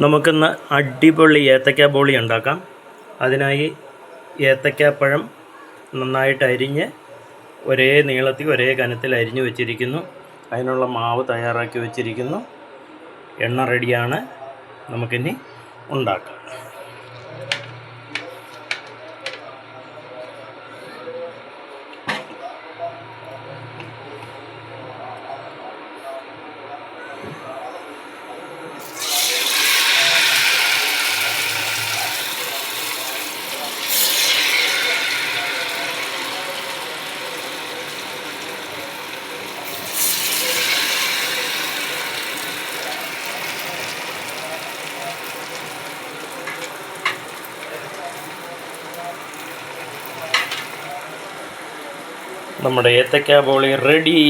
നമുക്കിന്ന് അടിപൊളി ഏത്തക്ക ബോളി ഉണ്ടാക്കാം. അതിനായി ഏത്തക്കാപ്പഴം നന്നായിട്ട് അരിഞ്ഞ് ഒരേ നീളത്തിൽ ഒരേ കനത്തിൽ അരിഞ്ഞു വെച്ചിരിക്കുന്നു. അതിനുള്ള മാവ് തയ്യാറാക്കി വെച്ചിരിക്കുന്നു. എണ്ണ റെഡിയാണ് നമുക്കിനി ഉണ്ടാക്കാം. നമ്മുടെ ഏത്തക്ക ബോളി റെഡി.